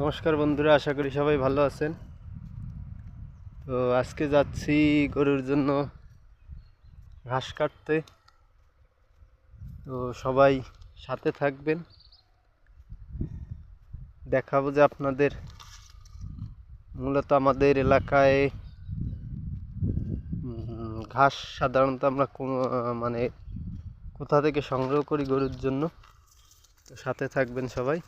নমস্কার বন্ধুরা, আশা করি সবাই ভালো আছেন। তো আজকে যাচ্ছি গরুর জন্য ঘাস কাটতে। তো সবাই সাথে থাকবেন। দেখাবো যে আপনাদের মূলত আমাদের এলাকায় ঘাস সাধারণত আমরা মানে কোথা থেকে সংগ্রহ করি গরুর জন্য। তো সাথে থাকবেন সবাই।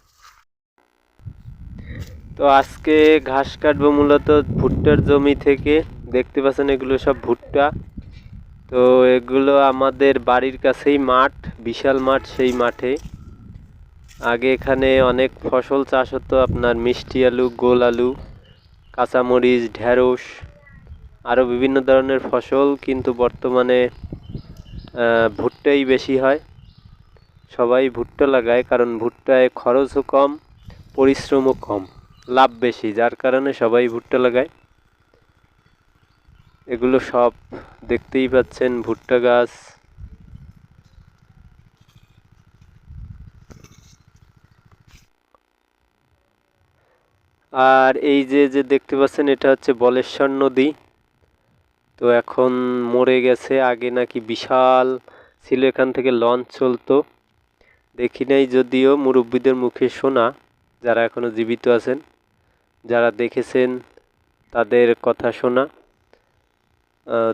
তো আজকে ঘাস কাটবো মূলত ভুট্টার জমি থেকে। দেখতে পাচ্ছেন, এগুলো সব ভুট্টা। তো এগুলো আমাদের বাড়ির কাছেই মাঠ, বিশাল মাঠ সেই মাঠে। আগে এখানে অনেক ফসল চাষ হতো, আপনার মিষ্টি আলু, গোল আলু, কাঁচামরিচ ঢ্যাঁড়স আরও বিভিন্ন ধরনের ফসল, কিন্তু বর্তমানে ভুট্টাই বেশি হয়। সবাই ভুট্টা লাগায়, কারণ ভুট্টায় খরচও কম, পরিশ্রমও কম। লাভ বেশি, যার কারণে সবাই ভুট্টা লাগায়। এগুলো সব দেখতেই পাচ্ছেন, ভুট্টা গাছ। আর এই যে যে দেখতে পাচ্ছেন, এটা হচ্ছে বলেশ্বর নদী। তো এখন মরে গেছে, আগে নাকি বিশাল ছিল, এখান থেকে লঞ্চ চলতো। দেখি নাই যদিও, মুরব্বীদের মুখে শোনা, যারা এখনও জীবিত আছেন। যারা দেখেছেন তাদের কথা শোনা।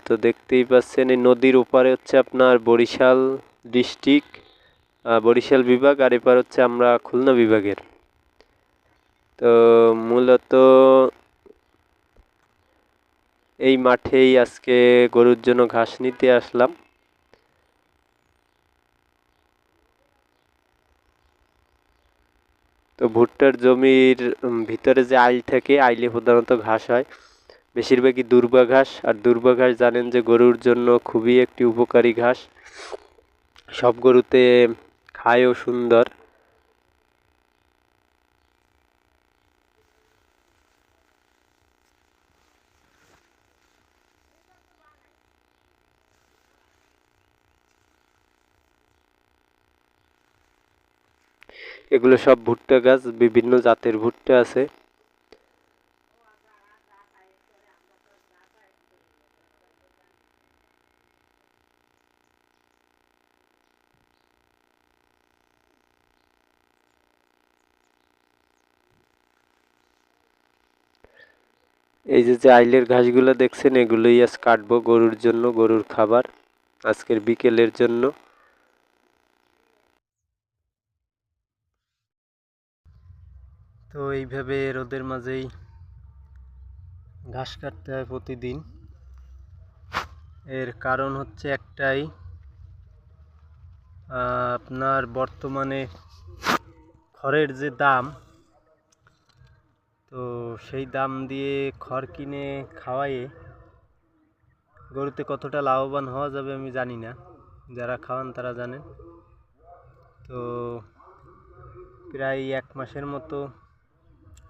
তো দেখতেই পাচ্ছেন এই নদীর ওপারে হচ্ছে আপনার বরিশাল ডিস্ট্রিক্ট বরিশাল বিভাগ আর এপার হচ্ছে আমরা খুলনা বিভাগের। তো মূলত এই মাঠেই আজকে গরুর জন্য ঘাস নিতে আসলাম। তো ভুট্টার জমির ভিতরে যে আইল থাকে, আইলে প্রধানত ঘাস হয়। বেশিরভাগই দুর্বা ঘাস, আর দুর্বা ঘাস জানেন যে গরুর জন্য খুবই একটি উপকারী ঘাস। সব গরুতে খায়ও সুন্দর। এগুলো সব ভুট্টা গাছ, বিভিন্ন জাতের ভুট্টা আছে। এই যে যে আইলের ঘাসগুলো দেখছেন, এগুলোই আজ কাটবো গরুর জন্য, গরুর খাবার আজকের বিকেলের জন্য। তো এইভাবে রোদের মাঝেই ঘাস কাটতে হয় প্রতিদিন। এর কারণ হচ্ছে একটাই আপনার বর্তমানে খড়ের যে দাম, তো সেই দাম দিয়ে খড় কিনে খাওয়াইয়ে গরুতে কতটা লাভবান হওয়া যাবে আমি জানি না। যারা খাওয়ান তারা জানেন। তো প্রায় এক মাসের মতো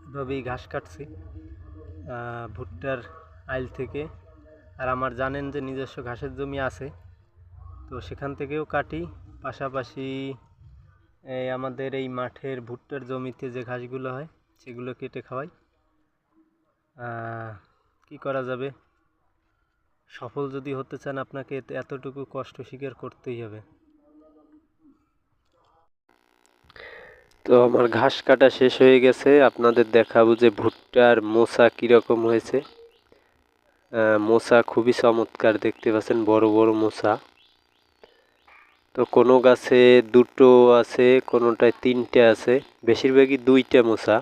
এভাবেই ঘাস কাটছি ভুট্টার আইল থেকে। আর আমার জানেন যে নিজস্ব ঘাসের জমি আছে, তো সেখান থেকেও কাটি। পাশাপাশি আমাদের এই মাঠের ভুট্টার জমিতে যে ঘাসগুলো হয়, সেগুলো কেটে খাওয়াই। কি করা যাবে? সফল যদি হতে চান, আপনাকে এতটুকু কষ্ট স্বীকার করতেই হবে। তো আমার ঘাস কাটা শেষ হয়ে গেছে। আপনাদের দেখাবো যে ভুট্টার মোচা কীরকম হয়েছে। মোচা খুবই চমৎকার, দেখতে পাচ্ছেন বড় বড় মোচা তো কোনো গাছে দুটো আছে, কোনোটায় তিনটে আছে। বেশিরভাগই দুইটা মোচা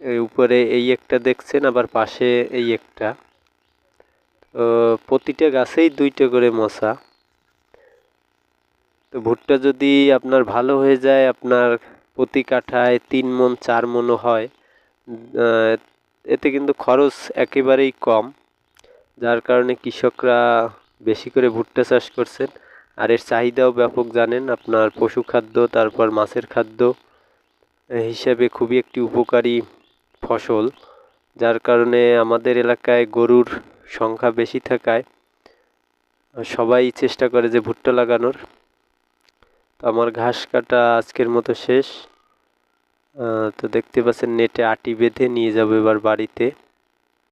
এই উপরে এই একটা দেখছেন, আবার পাশে এই একটা। তো প্রতিটা গাছেই দুইটা করে মশা। তো ভুট্টা যদি আপনার ভালো হয়ে যায়, আপনার প্রতি কাঠায় তিন মন চার মনও হয়। এতে কিন্তু খরচ একেবারেই কম, যার কারণে কৃষকরা বেশি করে ভুট্টা চাষ করছেন। আর এর চাহিদাও ব্যাপক, জানেন আপনার পশু খাদ্য, তারপর মাছের খাদ্য হিসেবে খুবই একটি উপকারী ফসল, যার কারণে আমাদের এলাকায় গরুর সংখ্যা বেশি থাকায় সবাই চেষ্টা করে যে ভুট্টা লাগানোর। তো আমার ঘাস কাটা আজকের মতো শেষ। তো দেখতে পাচ্ছেন, নেটে আটি বেঁধে নিয়ে যাব এবার বাড়িতে।